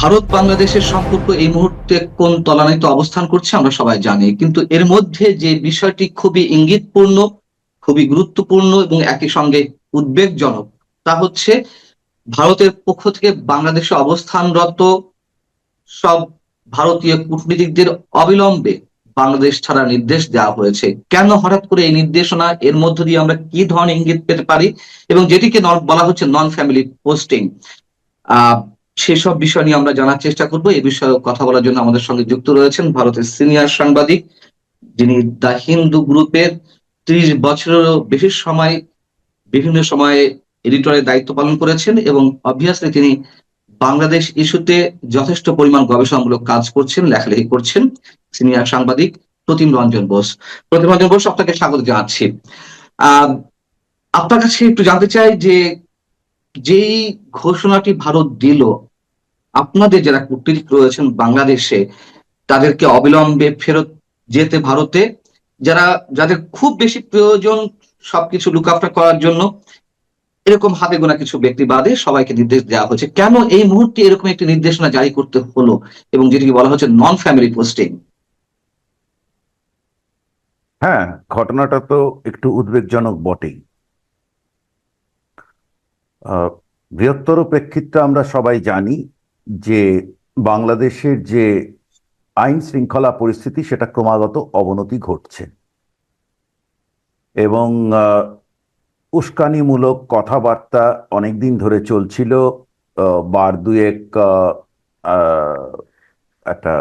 ভারত বাংলাদেশের সম্পর্ক এই মুহূর্তে কোন তলানিতে অবস্থান করছে আমরা সবাই জানি, কিন্তু এর মধ্যে যে বিষয়টি খুবই ইঙ্গিতপূর্ণ, খুবই গুরুত্বপূর্ণ এবং একই সঙ্গে উদ্বেগজনক, তা হচ্ছে ভারতের পক্ষ থেকে বাংলাদেশে অবস্থানরত সব ভারতীয় কূটনীতিকদের অবিলম্বে বাংলাদেশ ছাড়া নির্দেশ দেওয়া হয়েছে। কেন হঠাৎ করে এই নির্দেশনা? এর মধ্য দিয়ে আমরা কি ধরনের ইঙ্গিত পেতে পারি? এবং যেটিকে বলা হচ্ছে নন ফ্যামিলি পোস্টিং আহ সেসব বিষয় নিয়ে আমরা জানার চেষ্টা করব। এই বিষয়ে কথা বলার জন্য আমাদের সঙ্গে যুক্ত রয়েছেন ভারতের সিনিয়র সাংবাদিক, যিনি দ্য হিন্দু গ্রুপের ত্রিশ বছরেরও বেশি সময়, বিভিন্ন সময়ে এডিটরের দায়িত্ব পালন করেছেন এবং অবভিয়াসলি তিনি বাংলাদেশ ইস্যুতে যথেষ্ট পরিমাণ গবেষণামূলক কাজ করছেন, লেখালেখি করছেন। সিনিয়র সাংবাদিক প্রতিম রঞ্জন বোস। প্রতিম রঞ্জন বোস, আপনাকে স্বাগত জানাচ্ছি। আপনার কাছে একটু জানতে চাই যে, যেই ঘোষণাটি ভারত দিল আপনাদের যারা কূটনীতিক রয়েছেন বাংলাদেশে, তাদেরকে অবিলম্বে ফেরত যেতে ভারতে, যারা, যাদের খুব বেশি প্রয়োজন সবকিছু লুক আফটার করার জন্য, এরকম হাতে গোনা কিছু ব্যক্তি বাদে সবাইকে নির্দেশ দেওয়া হয়েছে কেন এই মুহূর্তে এরকম একটি নির্দেশনা জারি করতে হলো এবং যেটিকে বলা হচ্ছে নন ফ্যামিলি পোস্টিং হ্যাঁ ঘটনাটা তো একটু উদ্বেগজনক বটেই। বৃহত্তর প্রেক্ষিতটা আমরা সবাই জানি যে বাংলাদেশের যে আইন শৃঙ্খলা পরিস্থিতি, সেটা ক্রমাগত অবনতি ঘটছে। এবং উস্কানিমূলক কথাবার্তা অনেক দিন ধরে চলছিল। বার দুয়েক একটা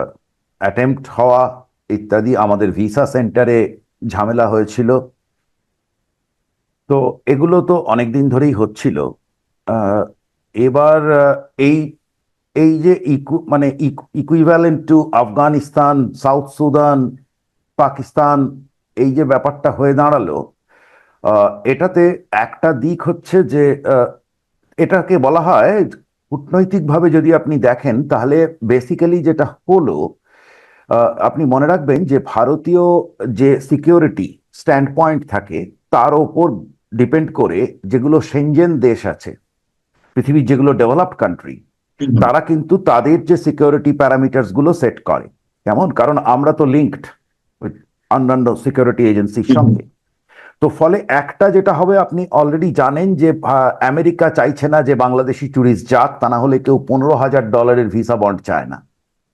অ্যাটেম্পট হওয়া ইত্যাদি আমাদের ভিসা সেন্টারে ঝামেলা হয়েছিল। তো এগুলো তো অনেকদিন ধরেই হচ্ছিল। এবার এই এই যে ইকু মানে equivalent to Afghanistan, South Sudan, Pakistan, এই যে ব্যাপারটা হয়ে দাঁড়াল এটাতে একটা দিক হচ্ছে যে এটাকে বলা হয় কূটনৈতিকভাবে যদি আপনি দেখেন, তাহলে বেসিক্যালি যেটা হলো আপনি মনে রাখবেন যে ভারতীয় যে সিকিউরিটি স্ট্যান্ড পয়েন্ট থাকে, তার ওপর ডিপেন্ড করে যেগুলো সেনজেন দেশ আছে, পৃথিবীর যেগুলো ডেভেলপড কান্ট্রি তারা কিন্তু তাদের যে সিকিউরিটি প্যারামিটার্সগুলো সেট করে। কেমন? কারণ আমরা তো লিঙ্কড অন্যান্য সিকিউরিটি এজেন্সির সঙ্গে। তো ফলে একটা যেটা হবে আপনি অলরেডি জানেন যে আমেরিকা চাইছে না যে বাংলাদেশি ট্যুরিস্ট যাক তা না হলে কেউ পনেরো হাজার ডলারের ভিসা বন্ড চায় না।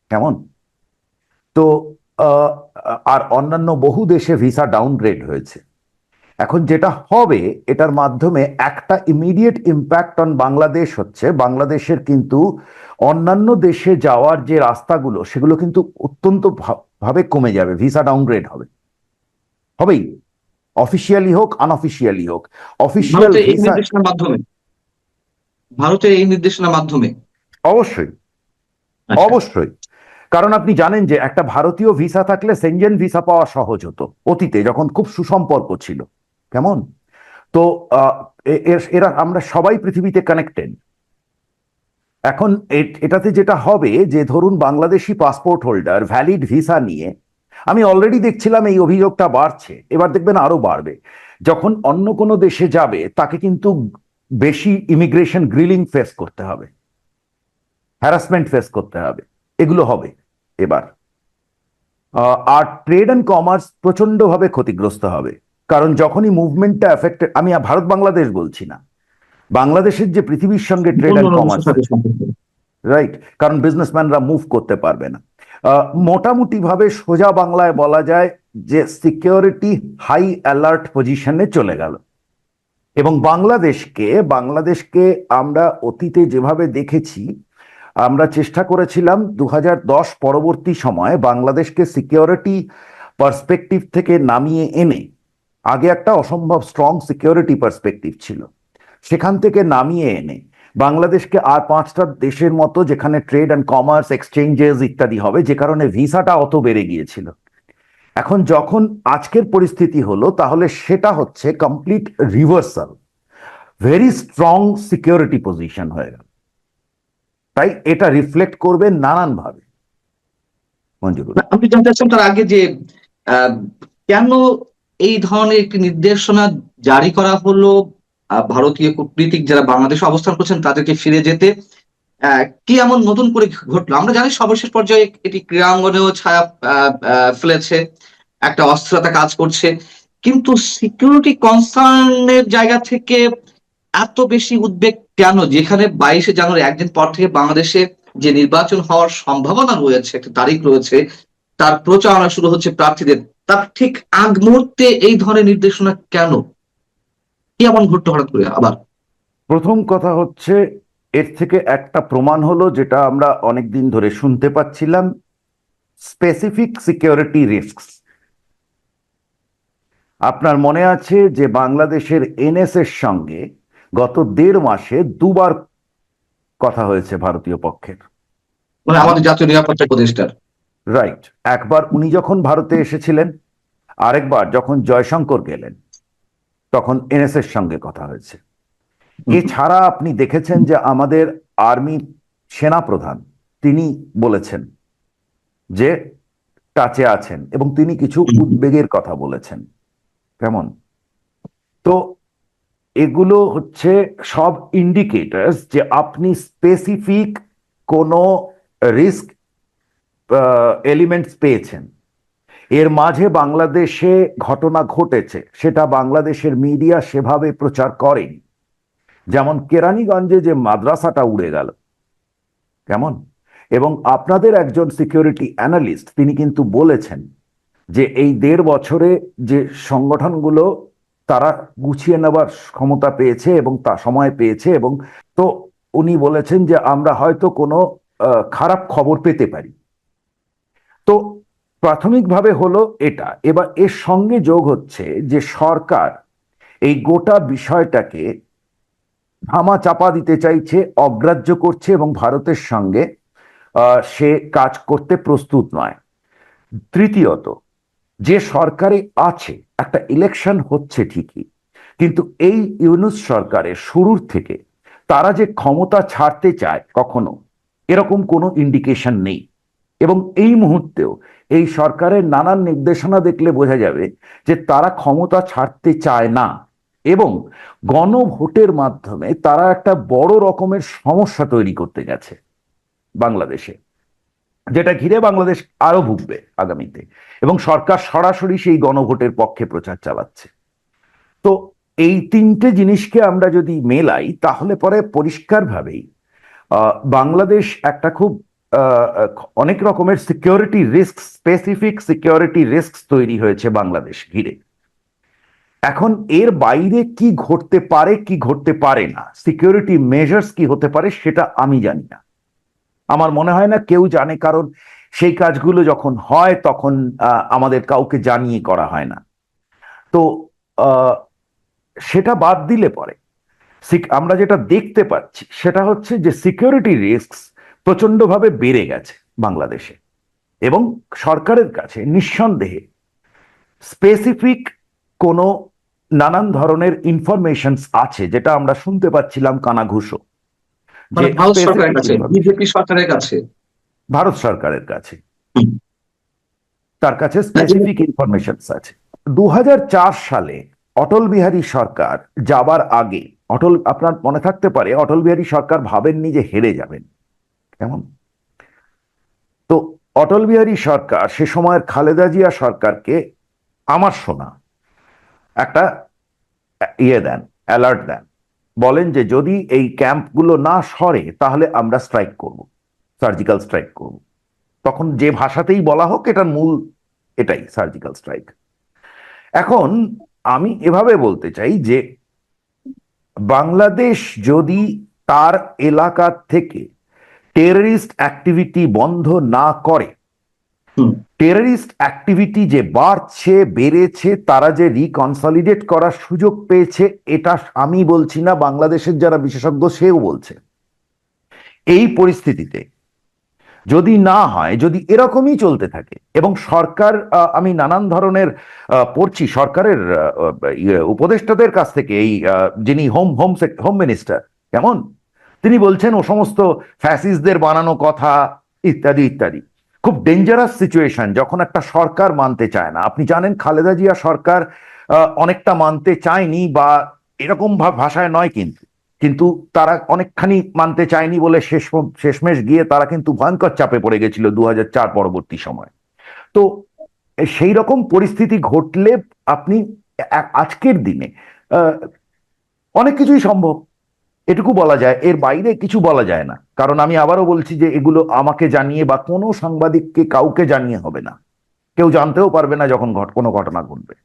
কেমন? তো আহ, আর অন্যান্য বহু দেশে ভিসা ডাউনগ্রেড হয়েছে। এখন যেটা হবে এটার মাধ্যমে একটা ইমিডিয়েট ইম্প্যাক্ট অন বাংলাদেশ হচ্ছে। বাংলাদেশের কিন্তু অন্যান্য দেশে যাওয়ার যে রাস্তাগুলো সেগুলো কিন্তু অত্যন্ত ভাবে কমে যাবে ভিসা ডাউনগ্রেড হবে। হবেই। অফিসিয়ালি হোক আনঅফিসিয়ালি হোক। অফিসিয়াল নির্দেশনার মাধ্যমে। ভারতের এই নির্দেশনার মাধ্যমে। অবশ্যই। আচ্ছা। অবশ্যই। কারণ আপনি জানেন যে একটা ভারতীয় ভিসা থাকলে সেনজেন ভিসা পাওয়া সহজ হতো অতীতে যখন খুব সুসম্পর্ক ছিল। কেমন? তো এরা, আমরা সবাই পৃথিবীতে কানেক্টেড এখন এটাতে যেটা হবে যে ধরুন Bangladeshi passport holder valid visa নিয়ে, আমি অলরেডি দেখছিলাম এই অভিযোগটা বাড়ছে, এবার দেখবেন আরও বাড়বে। যখন অন্য কোনো দেশে যাবে, তাকে কিন্তু বেশি ইমিগ্রেশন গ্রিলিং ফেস করতে হবে। হ্যারাসমেন্ট ফেস করতে হবে। এগুলো হবে এবার। আর ট্রেড অ্যান্ড কমার্স প্রচন্ডভাবে ক্ষতিগ্রস্ত হবে। কারণ যখনই মুভমেন্টটা এফেক্টেড আমি ভারত বাংলাদেশ বলছি না। বাংলাদেশের যে পৃথিবীর সঙ্গে ট্রেড অ্যান্ড কমার্স রাইট কারণ বিজনেসম্যানরা মুভ করতে পারবে না। মোটামুটি ভাবে সোজা বাংলায় বলা যায় যে সিকিউরিটি হাই অ্যালার্ট পজিশনে চলে গেল। এবং বাংলাদেশকে বাংলাদেশকে আমরা অতীতে যেভাবে দেখেছি আমরা চেষ্টা করেছিলাম দু হাজার দশ পরবর্তী সময়ে বাংলাদেশকে সিকিউরিটি পার্সপেক্টিভ থেকে নামিয়ে এনে আগে একটা অসম্ভব স্ট্রং সিকিউরিটি পার্সপেক্টিভ ছিল। সেখান থেকে নামিয়ে এনে বাংলাদেশকে আর পাঁচটা দেশের মতো যেখানে ট্রেড অ্যান্ড কমার্স এক্সচেঞ্জেস ইত্যাদি হবে যে কারণে ভিসাটা অত বেড়ে গিয়েছিল। এখন যখন আজকের পরিস্থিতি হলো তাহলে সেটা হচ্ছে complete reversal very strong security position হয়ে গেল। তাই এটা রিফ্লেক্ট করবে নানান ভাবে মঞ্জুরুল। না, আমি জানতে চাচ্ছিলাম তার আগে যে কেন এই ধরনের একটি নির্দেশনা জারি করা হলো ভারতীয় কূটনীতিক যারা বাংলাদেশে অবস্থান করছেন তাদেরকে ফিরে যেতে। কি এমন নতুন করে ঘটলো? আমরা জানি সর্বশেষ পর্যায়ে এটি ক্রীড়াঙ্গনেও ছায়া ফেলেছে, একটা অস্থিরতা কাজ করছে। কিন্তু সিকিউরিটি কনসার্নের জায়গা থেকে এত বেশি উদ্বেগ কেন? যেখানে বাইশে জানুয়ারি একদিন পর থেকে বাংলাদেশে যে নির্বাচন হওয়ার সম্ভাবনা রয়েছে, একটা তারিখ রয়েছে, তার প্রচারণা শুরু হচ্ছে প্রার্থীদের তার ঠিক আগ মুহূর্তে এই ধরনের নির্দেশনা কেন? কি এমন ঘটতে হঠাৎ করে আবার? প্রথম কথা হচ্ছে এর থেকে একটা প্রমাণ হলো যেটা আমরা অনেক দিন ধরে শুনতে পাচ্ছিলাম স্পেসিফিক সিকিউরিটি রিস্কস আপনার মনে আছে যে বাংলাদেশের এনএস এর সঙ্গে গত দেড় মাসে দুবার কথা হয়েছে ভারতীয় পক্ষের? মানে আমাদের জাতীয় নিরাপত্তা উপদেষ্টার। রাইট একবার উনি যখন ভারতে এসেছিলেন আরেকবার যখন জয়শঙ্কর গেলেন তখন এনএস এর সঙ্গে কথা হয়েছে। এছাড়া আপনি দেখেছেন যে আমাদের আর্মি সেনাপ্রধান তিনি বলেছেন যে টাচে আছেন এবং তিনি কিছু উদ্বেগের কথা বলেছেন। কেমন? তো এগুলো হচ্ছে সব ইন্ডিকেটরস যে আপনি স্পেসিফিক কোনো রিস্ক এলিমেন্টস পেয়েছেন। এর মাঝে বাংলাদেশে ঘটনা ঘটেছে, সেটা বাংলাদেশের মিডিয়া সেভাবে প্রচার করেনি। যেমন কেরানীগঞ্জে যে মাদ্রাসাটা উড়ে গেল, কেমন? এবং আপনাদের একজন সিকিউরিটি অ্যানালিস্ট তিনি কিন্তু বলেছেন যে এই দেড় বছরে যে সংগঠনগুলো, তারা গুছিয়ে নেবার ক্ষমতা পেয়েছে এবং তা সময় পেয়েছে এবং তো উনি বলেছেন যে আমরা হয়তো কোনো খারাপ খবর পেতে পারি। তো প্রাথমিকভাবে হলো এটা। এবার এর সঙ্গে যোগ হচ্ছে যে সরকার এই গোটা বিষয়টাকে ধামা চাপা দিতে চাইছে, অগ্রাহ্য করছে এবং ভারতের সঙ্গে সে কাজ করতে প্রস্তুত নয়। তৃতীয়ত, যে সরকারে আছে, একটা ইলেকশন হচ্ছে ঠিকই, কিন্তু এই ইউনুস সরকারের শুরুর থেকে তারা যে ক্ষমতা ছাড়তে চায় কখনো, এরকম কোনো ইন্ডিকেশন নেই। এবং এই মুহূর্তেও এই সরকারের নানান নির্দেশনা দেখলে বোঝা যাবে যে তারা ক্ষমতা ছাড়তে চায় না এবং গণভোটের মাধ্যমে তারা একটা বড় রকমের সমস্যা তৈরি করতে গেছে বাংলাদেশে, যেটা ঘিরে বাংলাদেশ আরও ভুগবে আগামীতে এবং সরকার সরাসরি সেই গণভোটের পক্ষে প্রচার চালাচ্ছে। তো এই তিনটে জিনিসকে আমরা যদি মেলাই তাহলে পরে পরিষ্কারভাবেই বাংলাদেশ একটা খুব অনেক রকমের security risk specific security risk তৈরি হয়েছে বাংলাদেশ ঘিরে। এখন এর বাইরে কি ঘটতে পারে, কি ঘটতে পারে না সিকিউরিটি মেজার্স কি হতে পারে সেটা আমি জানি না। আমার মনে হয় না কেউ জানে, কারণ সেই কাজগুলো যখন হয় তখন আমাদের কাউকে জানিয়ে করা হয় না। তো সেটা বাদ দিলে পরে। আমরা যেটা দেখতে পাচ্ছি সেটা হচ্ছে যে সিকিউরিটি রিস্ক প্রচন্ডভাবে বেড়ে গেছে বাংলাদেশে এবং সরকারের কাছে নিঃসন্দেহে স্পেসিফিক কোনো নানান ধরনের ইনফরমেশন আছে যেটা আমরা শুনতে পাচ্ছিলাম কানাঘুষো। মানে ভারত সরকারের কাছে বিজেপি সরকারের কাছে? ভারত সরকারের কাছে। তার কাছে স্পেসিফিক ইনফরমেশন আছে। দু হাজার চার সালে অটল বিহারী সরকার যাবার আগে অটল আপনার মনে থাকতে পারে অটল বিহারী সরকার ভাবেননি যে হেরে যাবেন। কেমন? তো অটল বিহারী সরকার, সে সময়ের খালেদা জিয়া সরকারকে আমার শোনা একটা ইয়ে দেন, অ্যালার্ট দেন। বলেন যে যদি এই ক্যাম্পগুলো না সরে, তাহলে আমরা স্ট্রাইক করব, সার্জিক্যাল স্ট্রাইক করব। তখন যে ভাষাতেই বলা হোক, এটার মূল, এটাই সার্জিক্যাল স্ট্রাইক। এখন আমি এভাবে বলতে চাই যে, বাংলাদেশ যদি তার এলাকা থেকে টেররিস্ট অ্যাক্টিভিটি বন্ধ না করে। টেররিস্ট অ্যাক্টিভিটি যে বাড়ছে বেড়েছে তারা যে রিকনসলিডেট করার সুযোগ পেয়েছে এটা আমি বলছি না বাংলাদেশের যারা বিশেষজ্ঞ সেও বলছে। এই পরিস্থিতিতে যদি না হয় যদি এরকমই চলতে থাকে এবং সরকার আমি নানান ধরনের পড়ছি সরকারের ইয়ে, উপদেষ্টাদের কাছ থেকে এই যিনি হোম হোম হোম মিনিস্টার কেমন? তিনি বলছেন, ও সমস্ত ফ্যাসিসদের বানানো কথা, ইত্যাদি ইত্যাদি। খুব ডেঞ্জারাস সিচুয়েশন যখন একটা সরকার মানতে চায় না। আপনি জানেন, খালেদা জিয়া সরকার অনেকটা মানতে চায়নি বা এরকম ভাষায় নয় কিন্তু। কিন্তু তারা অনেকখানি মানতে চায়নি বলে শেষ, শেষমেশ গিয়ে তারা কিন্তু ভয়ঙ্কর চাপে পড়ে গেছিল দু পরবর্তী সময়। তো সেই রকম পরিস্থিতি ঘটলে আপনি আজকের দিনে অনেক কিছুই সম্ভব। এটুকু বলা যায় এর বাইরে কিছু বলা যায় না। কারণ আমি আবারও বলছি যে এগুলো আমাকে জানিয়ে বা কোনো সাংবাদিককে কাউকে জানিয়ে হবে না। কেউ জানতেও পারবে না যখন কোনো ঘটনা ঘটবে।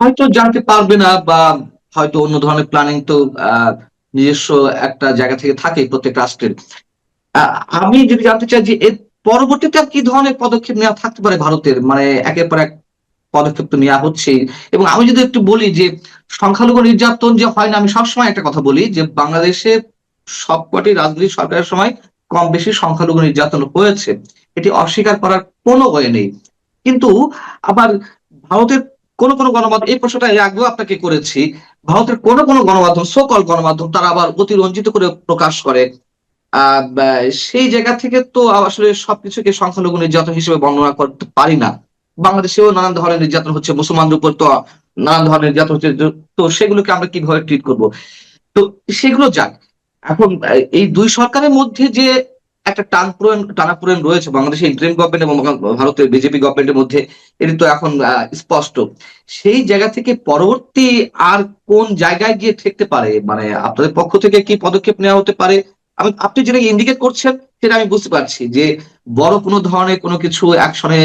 হয়তো জানতে পারবে না বা হয়তো অন্য ধরনের প্ল্যানিং তো আহ, নিজস্ব একটা জায়গা থেকে থাকে প্রত্যেক রাষ্ট্রের। আহ, আমি যদি জানতে চাই যে এর পরবর্তীতে কি ধরনের পদক্ষেপ নেওয়া থাকতে পারে ভারতের? মানে একের পর এক পদক্ষেপ তো নেওয়া হচ্ছে। এবং আমি যদি একটু বলি যে, সংখ্যালঘু নির্যাতন যে হয় না, আমি সবসময় একটা কথা বলি যে, বাংলাদেশে সবকটি রাজনৈতিক সরকারের সময় কম বেশি সংখ্যালঘু নির্যাতন হয়েছে। এটি অস্বীকার করার কোনো ওয়ে নেই। কিন্তু আবার ভারতের কোন কোন গণমাধ্যম, এই প্রশ্নটা এর আগেও আপনাকে করেছি, ভারতের কোন কোন গণমাধ্যম সকল গণমাধ্যম, তারা আবার অতিরঞ্জিত করে প্রকাশ করে। সেই জায়গা থেকে তো আসলে সবকিছুকে সংখ্যালঘু নির্যাতন হিসেবে বর্ণনা করতে পারি না। বাংলাদেশেও নানান ধরনের নির্যাতন হচ্ছে, মুসলমানদের উপর তো নানান ধরনের নির্যাতন হচ্ছে। তো সেগুলোকে আমরা কীভাবে ট্রিট করব? তো সেগুলো যাক। এখন এই দুই সরকারের মধ্যে যে একটা টানপুরন টানাপুরন রয়েছে, বাংলাদেশের ইন্টারিম গভর্নমেন্ট এবং ভারতের বিজেপি গভর্নমেন্টের মধ্যে, এটি তো এখন স্পষ্ট। সেই জায়গা থেকে পরবর্তী আর কোন জায়গায় গিয়ে ঠেকতে পারে? মানে আপনাদের পক্ষ থেকে কি পদক্ষেপ নেওয়া হতে পারে? আমি, আপনি যেটা ইন্ডিকেট করছেন, সেটা আমি বুঝতে পারছি যে বড় কোনো ধরনের কোনো কিছু অ্যাকশনে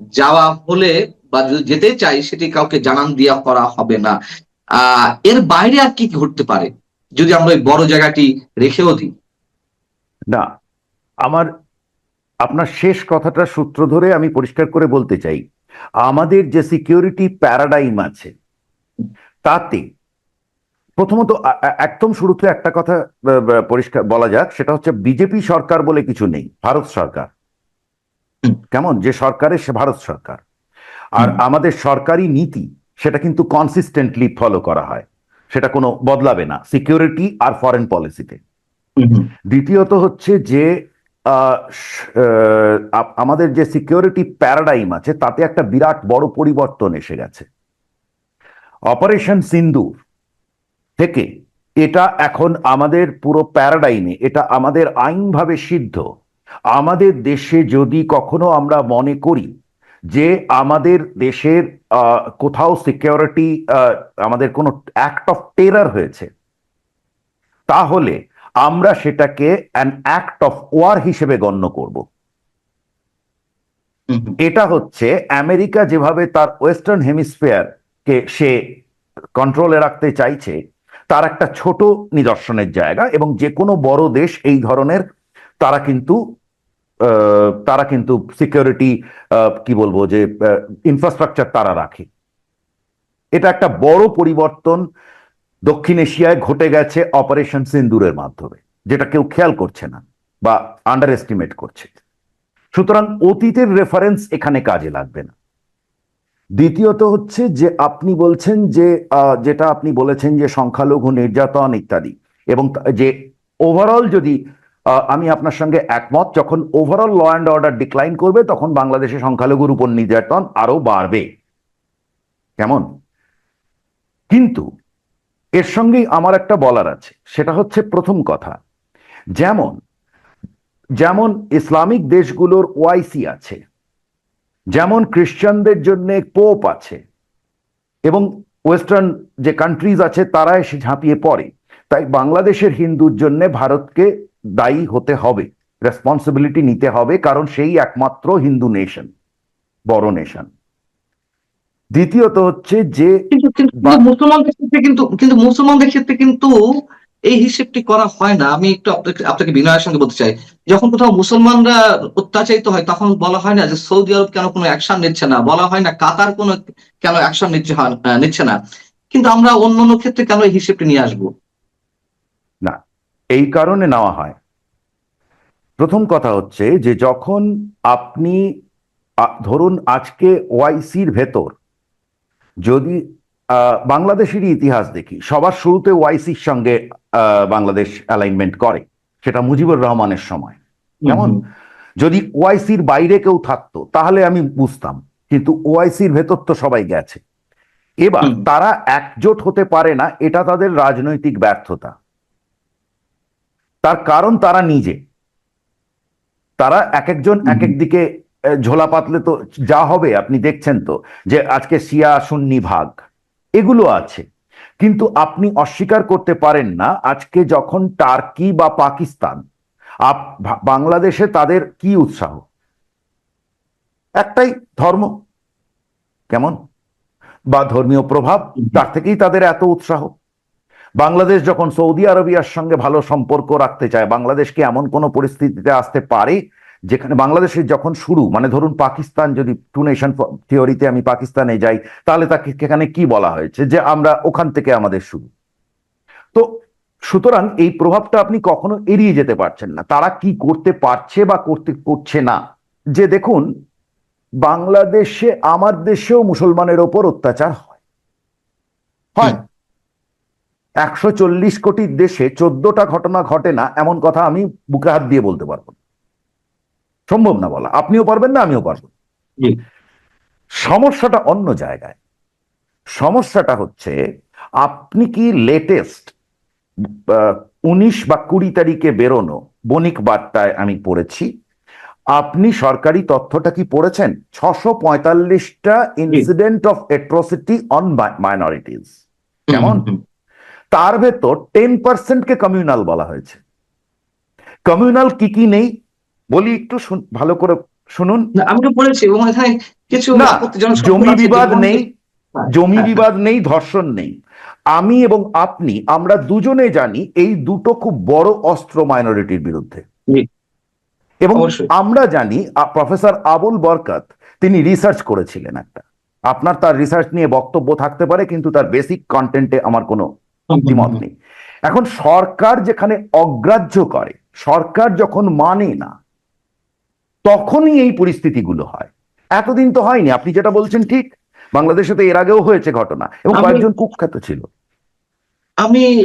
যাওয়া হলে বা যদি যেতে চাই, সেটি কাউকে জানান দিয়া করা হবে না। আহ, এর বাইরে আর কি ঘটতে পারে? যদি আমরা ওই বড় জায়গাটি রেখেও দিই। না, আমার, আপনার শেষ কথাটা সূত্র ধরে আমি পরিষ্কার করে বলতে চাই। আমাদের যে সিকিউরিটি প্যারাডাইম আছে, তাতে প্রথমত একদম শুরুতে একটা কথা পরিষ্কার বলা যাক, সেটা হচ্ছে বিজেপি সরকার বলে কিছু নেই, ভারত সরকার। কেমন? যে সরকারের সে ভারত সরকার। আর আমাদের সরকারি নীতি সেটা কিন্তু কনসিস্টেন্টলি ফলো করা হয়। সেটা কোনো বদলাবে না সিকিউরিটি আর ফরেন পলিসিতে দ্বিতীয়ত হচ্ছে যে আমাদের যে সিকিউরিটি প্যারাডাইম আছে তাতে একটা বিরাট বড় পরিবর্তন এসে গেছে। অপারেশন সিন্দুর থেকে এটা এখন আমাদের পুরো প্যারাডাইমে এটা আমাদের আইনভাবে সিদ্ধ। আমাদের দেশে যদি কখনো আমরা মনে করি যে আমাদের দেশের কোথাও সিকিউরিটি আমাদের কোনো অ্যাক্ট অফ টেরার হয়েছে তাহলে আমরা সেটাকে অ্যান অ্যাক্ট অফ ওয়ার হিসেবে গণ্য করব। এটা হচ্ছে আমেরিকা যেভাবে তার ওয়েস্টার্ন হেমিস্ফিয়ার কে সে কন্ট্রোলে রাখতে চাইছে তার একটা ছোট নিদর্শনের জায়গা এবং যে কোনো বড় দেশ এই ধরনের তারা কিন্তু তারা কিন্তু সিকিউরিটি কি বলব যে ইনফ্রাস্ট্রাকচার তারা রাখে। এটা একটা বড় পরিবর্তন দক্ষিণ এশিয়ায় ঘটে গেছে অপারেশন সিন্দুরের মাধ্যমে, যেটা কেউ খেয়াল করছে না বা আন্ডার এস্টিমেট করছে। সুতরাং অতীতের রেফারেন্স এখানে কাজে লাগবে না। দ্বিতীয়ত হচ্ছে যে, আপনি বলছেন যে যেটা আপনি বলেছেন যে সংখ্যালঘু, নির্যাতন ইত্যাদি এবং যে ওভারঅল যদি আমি আপনার সঙ্গে একমত, যখন overall law and order decline করবে, তখন বাংলাদেশে সংখ্যালঘুর উপর নির্যাতন আরও বাড়বে। কেমন? কিন্তু এর সঙ্গেই আমার একটা বলার আছে, সেটা হচ্ছে প্রথম কথা। যেমন যেমন ইসলামিক দেশগুলোর ওয়াইসি আছে, যেমন খ্রিস্টানদের জন্য পোপ আছে, এবং ওয়েস্টার্ন যে কান্ট্রিজ আছে, তারা এসে ঝাঁপিয়ে পড়ে। তাই বাংলাদেশের হিন্দুর জন্য ভারতকে দায়ী হতে হবে রেসপন্সিবিলিটি নিতে হবে কারণ সেই একমাত্র হিন্দু নেশন বড় নেশন দ্বিতীয়ত হচ্ছে যে মুসলমানদের ক্ষেত্রে কিন্তু কিন্তু মুসলমানদের ক্ষেত্রে কিন্তু এই হিসেবটি করা হয় না। আমি একটু আপনাকে আপনাকে বিনয়ের সঙ্গে বলতে চাই। যখন কোথাও মুসলমানরা অত্যাচারিত হয় তখন বলা হয় না যে সৌদি আরব কেন কোনো অ্যাকশন নিচ্ছে না। বলা হয় না কাতার কোনো কেন অ্যাকশন নিচ্ছে নিচ্ছে না। কিন্তু আমরা অন্য অন্য ক্ষেত্রে কেন এই হিসেবটি নিয়ে আসব? এই কারণে নেওয়া হয়। প্রথম কথা হচ্ছে যে যখন আপনি ধরুন আজকে ওআইসির ভেতর যদি বাংলাদেশেরই ইতিহাস দেখি সবার শুরুতে ওআইসির সঙ্গে বাংলাদেশ অ্যালাইনমেন্ট করে সেটা মুজিবুর রহমানের সময়। যেমন যদি ওআইসির বাইরে কেউ থাকতো তাহলে আমি বুঝতাম কিন্তু ওআইসির ভেতর তো সবাই গেছে। এবার তারা একজোট হতে পারে না এটা তাদের রাজনৈতিক ব্যর্থতা। তার কারণ তারা নিজে। তারা এক একজন এক এক দিকে ঝোলা পাতলে তো যা হবে আপনি দেখছেন তো যে আজকে শিয়া সুন্নি ভাগ এগুলো আছে। কিন্তু আপনি অস্বীকার করতে পারেন না আজকে যখন টার্কি বা পাকিস্তান আপ- বাংলাদেশে তাদের কি উৎসাহ? একটাই ধর্ম। কেমন? বা ধর্মীয় প্রভাব তার থেকেই তাদের এত উৎসাহ। বাংলাদেশ যখন সৌদি আরবিয়ার সঙ্গে ভালো সম্পর্ক রাখতে চায় বাংলাদেশকে এমন কোনো পরিস্থিতিতে আসতে পারে যেখানে বাংলাদেশের যখন শুরু মানে ধরুন পাকিস্তান যদি টু নেশন থিওরিতে আমি পাকিস্তানে যাই, তাহলে তাকে সেখানে কি বলা হয়েছে? যে আমরা ওখান থেকে আমাদের শুরু। তো সুতরাং এই প্রভাবটা আপনি কখনো এড়িয়ে যেতে পারছেন না। তারা কি করতে পারছে বা করতে করছে না? যে দেখুন, বাংলাদেশে আমার দেশেও মুসলমানের ওপর অত্যাচার হয়। হয়। একশো চল্লিশ কোটির দেশে চোদ্দটা ঘটনা ঘটে না এমন কথা আমি বুকে হাত দিয়ে বলতে পারব সম্ভব না বলা। আপনিও পারবেন না আমিও পারব সমস্যাটা অন্য জায়গায়। সমস্যাটা হচ্ছে আপনি কি লেটেস্ট উনিশ বা কুড়ি তারিখে বেরোনো বণিক বার্তায় আমি পড়েছি। আপনি সরকারি তথ্যটা কি পড়েছেন? ছশো পঁয়তাল্লিশটা incident of atrocity on minorities কেমন? তার ভেতর টেন পার্সেন্টকে কমিউনাল বলা হয়েছে। কমিউনাল কি কি নেই? বলি একটু ভালো করে শুনুন। আমি তো বলেছি কিছু না আপত্তিজনক শব্দ জমি বিবাদ নেই হ্যাঁ, জমি বিবাদ নেই ধর্ষণ নেই। আমি এবং আপনি আমরা দুজনে জানি এই দুটো খুব বড় অস্ত্র মাইনরিটির বিরুদ্ধে। এবং আমরা জানি প্রফেসর আবুল বরকাত তিনি রিসার্চ করেছিলেন একটা। আপনার তার রিসার্চ নিয়ে বক্তব্য থাকতে পারে কিন্তু তার বেসিক কন্টেন্টে আমার কোনো দ্বিমত হুম, নেই। এখন সরকার যেখানে অগ্রাহ্য করে সরকার যখন মানে না তখনই এই পরিস্থিতিগুলো হয়। এতদিন তো হয়নি আপনি যেটা বলছেন ঠিক। বাংলাদেশে তো এর আগেও হয়েছে ঘটনা এবং কয়েকজন কুখ্যাত ছিল। আমি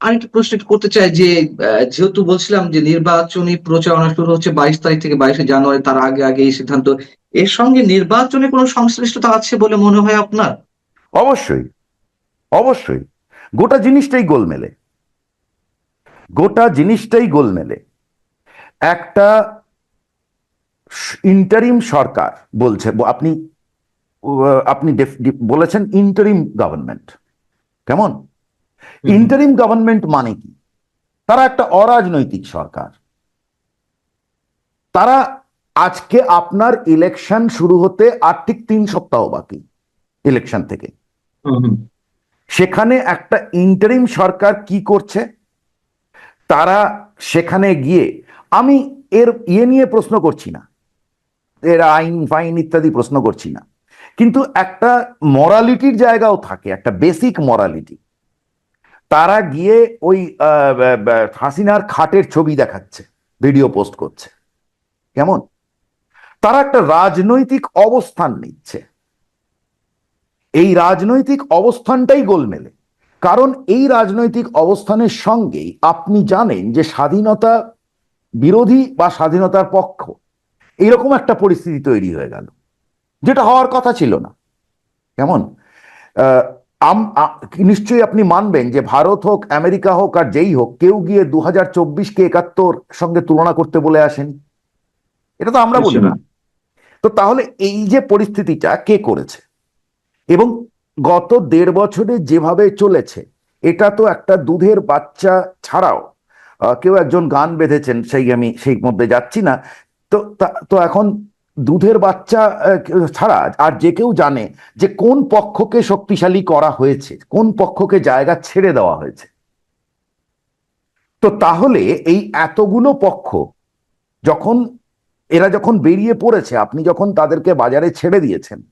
আরেকটা প্রশ্ন করতে চাই যে যেহেতু বলছিলাম যে নির্বাচনী প্রচারণা শুরু হচ্ছে বাইশ তারিখ থেকে বাইশে জানুয়ারি তার আগে আগে এই সিদ্ধান্ত এর সঙ্গে নির্বাচনে কোনো সংশ্লিষ্টতা আছে বলে মনে হয় আপনার? অবশ্যই অবশ্যই। গোটা জিনিসটাই গোলমেলে গোটা জিনিসটাই গোলমেলে একটা ইন্টারিম সরকার বলছে আপনি আপনি বলেছেন ইন্টারিম গভর্নমেন্ট কেমন? ইন্টারিম গভর্নমেন্ট মানে কি? তারা একটা অরাজনৈতিক সরকার। তারা আজকে আপনার ইলেকশন শুরু হতে আর ঠিক তিন সপ্তাহ বাকি ইলেকশন থেকে। সেখানে একটা ইন্টারিম সরকার কি করছে? তারা সেখানে গিয়ে, আমি এর ইয়ে নিয়ে প্রশ্ন করছি না। এর আইন, ফাইন ইত্যাদি প্রশ্ন করছি না। কিন্তু একটা মরালিটির জায়গাও থাকে, একটা বেসিক মরালিটি তারা গিয়ে ওই হাসিনার খাটের ছবি দেখাচ্ছে ভিডিও পোস্ট করছে। কেমন? তারা একটা রাজনৈতিক অবস্থান নিচ্ছে। এই রাজনৈতিক অবস্থানটাই গোলমেলে। কারণ এই রাজনৈতিক অবস্থানের সঙ্গেই আপনি জানেন যে স্বাধীনতা বিরোধী বা স্বাধীনতার পক্ষ এইরকম একটা পরিস্থিতি তৈরি হয়ে গেল যেটা হওয়ার কথা ছিল না। কেমন? নিশ্চয়ই আপনি মানবেন যে ভারত হোক আমেরিকা হোক আর যেই হোক কেউ গিয়ে দু হাজার চব্বিশকে একাত্তর সঙ্গে তুলনা করতে বলে আসেন। এটা তো আমরা বলি না। তো তাহলে এই যে পরিস্থিতিটা কে করেছে? এবং গত দেড় বছরে যেভাবে চলেছে, এটা তো একটা দুধের বাচ্চা ছাড়াও কেউ একজন গান বেঁধেছেন, সেই আমি সেই মধ্যে যাচ্ছি না। তো, তা- এখন দুধের বাচ্চা ছাড়া আর যে কেউ জানে যে কোন পক্ষকে শক্তিশালী করা হয়েছে, কোন পক্ষকে জায়গা ছেড়ে দেওয়া হয়েছে। তো তাহলে এই এতগুলো পক্ষ যখন, এরা যখন বেরিয়ে পড়েছে, আপনি যখন তাদেরকে বাজারে ছেড়ে দিয়েছেন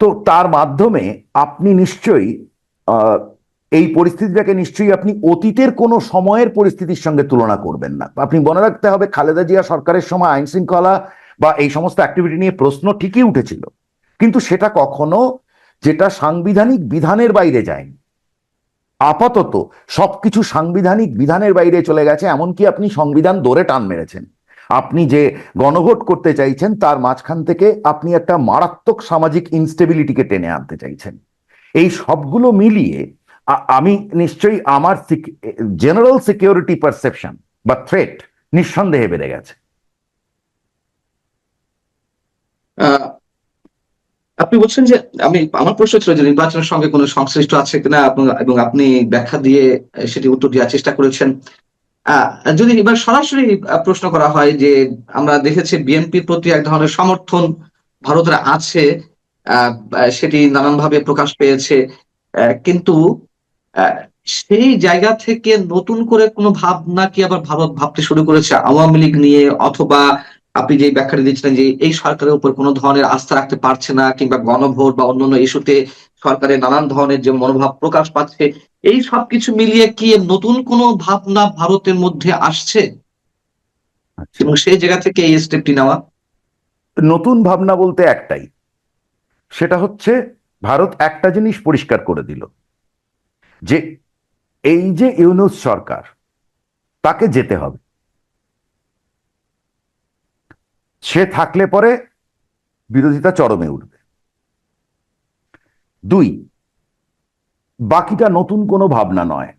তো তার মাধ্যমে আপনি নিশ্চয়ই এই পরিস্থিতিটাকে নিশ্চয়ই আপনি অতীতের কোনো সময়ের পরিস্থিতির সঙ্গে তুলনা করবেন না। আপনি মনে রাখতে হবে খালেদা জিয়া সরকারের সময় আইন শৃঙ্খলা বা এই সমস্ত অ্যাক্টিভিটি নিয়ে প্রশ্ন ঠিকই উঠেছিল। কিন্তু সেটা কখনো যেটা সাংবিধানিক বিধানের বাইরে যায়নি। আপাতত সবকিছু সাংবিধানিক বিধানের বাইরে চলে গেছে, এমনকি আপনি সংবিধান দৌড়ে টান মেরেছেন। আপনি যে গণভোট করতে চাইছেন, তার মাঝখান থেকে আপনি একটা মারাত্মক সামাজিক ইনস্টেবিলিটিকে টেনে আনতে চাইছেন। এই সবগুলো মিলিয়ে আমি নিশ্চয়ই আমার জেনারেল সিকিউরিটি পারসেপশন বা থ্রেট নিঃসন্দেহে বেড়ে গেছে। আপনি বলছেন যে, আমি, আমার প্রশ্ন ছিল যে নির্বাচনের সঙ্গে কোনো সংশ্লিষ্ট আছে কিনা এবং- আপনি ব্যাখ্যা দিয়ে, সেটি উত্তর দেওয়ার চেষ্টা করেছেন। যদি এবার সরাসরি প্রশ্ন করা হয় যে আমরা দেখেছি বিএনপির প্রতি এক ধরনের সমর্থন ভারতের আছে সেটি নানানভাবে প্রকাশ পেয়েছে কিন্তু সেই জায়গা থেকে নতুন করে কোনো ভাবনা কি আবার ভারত ভাবতে শুরু করেছে? আওয়ামী লীগ নিয়ে অথবা আপনি যে ব্যাখ্যাটা দিচ্ছিলেন যে এই সরকারের উপর কোনো ধরনের আস্থা রাখতে পারছে না কিংবা গণভোট বা অন্যান্য ইস্যুতে সরকারের নানান ধরনের যে মনোভাব প্রকাশ পাচ্ছে এই সবকিছু মিলিয়ে কি নতুন কোনো ভাবনা ভারতের মধ্যে আসছে? এবং সেই জায়গা থেকে এই স্টেপটি নেওয়া? নতুন ভাবনা বলতে একটাই। সেটা হচ্ছে ভারত একটা জিনিস পরিষ্কার করে দিল যে এই যে ইউনুস সরকার তাকে যেতে হবে। সে থাকলে পরে বিরোধিতা চরমে উঠবে। দুই বাকিটা নতুন কোনো ভাবনা নয়।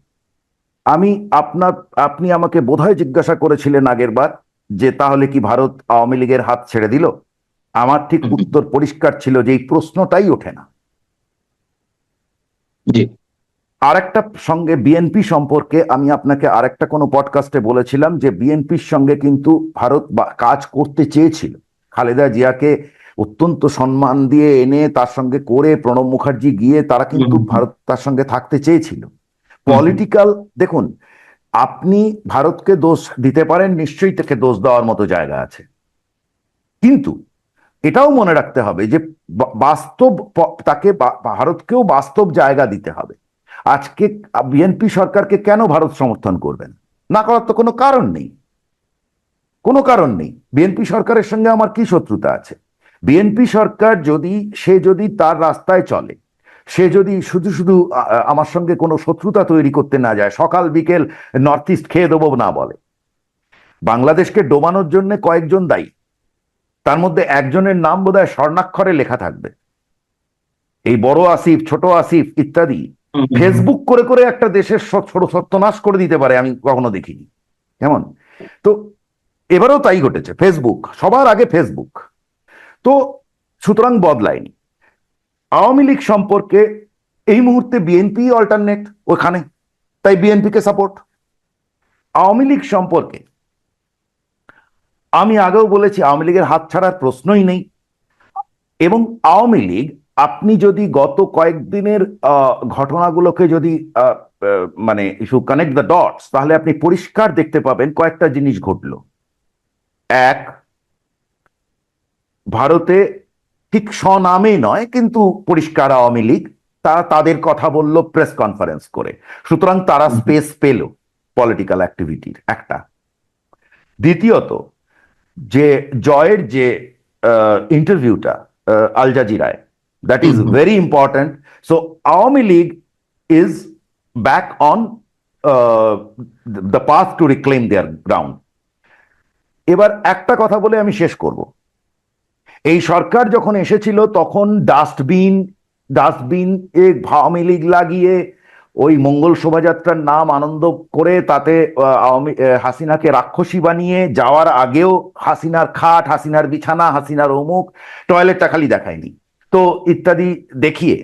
আমি আপনার আপনি আমাকে বোধহয় জিজ্ঞাসা করেছিলেন আগের বার যে তাহলে কি ভারত আওয়ামী লীগের হাত ছেড়ে দিল? আমার ঠিক। উত্তর পরিষ্কার ছিল যে এই প্রশ্নটাই ওঠে না। আরেকটা সঙ্গে বিএনপি সম্পর্কে আমি আপনাকে আরেকটা কোনো পডকাস্টে বলেছিলাম যে বিএনপির সঙ্গে কিন্তু ভারত কাজ করতে চেয়েছিল। খালেদা জিয়াকে অত্যন্ত সম্মান দিয়ে এনে তার সঙ্গে করে প্রণব মুখার্জি গিয়ে তারা কিন্তু ভারত তার সঙ্গে থাকতে চেয়েছিল। পলিটিক্যাল দেখুন আপনি ভারতকে দোষ দিতে পারেন নিশ্চয়ই তাকে দোষ দেওয়ার মতো জায়গা আছে। কিন্তু এটাও মনে রাখতে হবে যে বাস্তব তাকে ভারতকেও বাস্তব জায়গা দিতে হবে। আজকে বিএনপি সরকারকে কেন ভারত সমর্থন করবেন? না করার তো কোনো কারণ নেই। কোনো কারণ নেই। বিএনপি সরকারের সঙ্গে আমার কি শত্রুতা আছে? বিএনপি সরকার যদি, সে যদি তার রাস্তায় চলে, সে যদি শুধু শুধু আমার সঙ্গে কোনো শত্রুতা তৈরি করতে না যায়, সকাল বিকেল নর্থ ইস্ট খেয়ে দেবো না বলে, বাংলাদেশকে ডোবানোর জন্য কয়েকজন দায়ী, তার মধ্যে একজনের নাম বোধহয় স্বর্ণাক্ষরে লেখা থাকবে। এই বড় আসিফ, ছোট আসিফ ইত্যাদি ফেসবুক করে করে একটা দেশের স- ছোট সত্যনাশ করে দিতে পারে আমি কখনো দেখিনি। কেমন? তো এবারেও তাই ঘটেছে ফেসবুক সবার আগে ফেসবুক তো সুতরাং বদলায়নি। আওয়ামী লীগ সম্পর্কে এই মুহূর্তে বিএনপি অল্টারনেট ওখানে তাই বিএনপিকে সাপোর্ট আওয়ামী লীগ সম্পর্কে আমি আগেও বলেছি আওয়ামী লীগের হাত ছাড়ার প্রশ্নই নেই। এবং আওয়ামী লীগ আপনি যদি গত কয়েকদিনের আহ, ঘটনাগুলোকে যদি মানে ইস্যু কানেক্ট দ্য ডটস তাহলে আপনি পরিষ্কার দেখতে পাবেন কয়েকটা জিনিস ঘটলো। এক ভারতে ঠিক স্বনামে নয় কিন্তু পরিষ্কার আওয়ামী লীগ তারা তাদের কথা বলল প্রেস কনফারেন্স করে। সুতরাং তারা স্পেস পেল পলিটিক্যাল অ্যাক্টিভিটির। একটা। দ্বিতীয়ত যে জয়ের যে ইন্টারভিউটা আল জাজিরায় that is hmm hmm. Very important so Awami League is back on the path to reclaim their ground এবার একটা কথা বলে আমি শেষ করব। এই সরকার যখন এসেছিল তখন ডাস্টবিন ডাস্টবিন এ আওয়ামী লীগ লাগিয়ে ওই মঙ্গল শোভাযাত্রার নাম আনন্দ করে তাতে আওয়ামী হাসিনাকে রাক্ষসী বানিয়ে যাওয়ার আগেও হাসিনার খাট হাসিনার বিছানা হাসিনার অমুক টয়লেটটা খালি দেখায়নি। তো ইত্যাদি দেখিয়ে,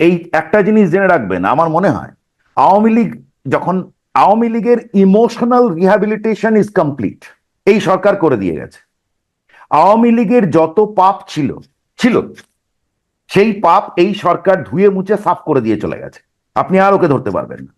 এই একটা জিনিস জেনে রাখবেন, আমার মনে হয়, আওয়ামী লীগ যখন, আওয়ামী লীগের ইমোশনাল রিহ্যাবিলিটেশন ইজ কমপ্লিট এই সরকার করে দিয়ে গেছে। আওয়ামী লীগের যত পাপ ছিল ছিল, সেই পাপ এই সরকার ধুয়ে মুছে সাফ করে দিয়ে চলে গেছে। আপনি আর ওকে ধরতে পারবেন না।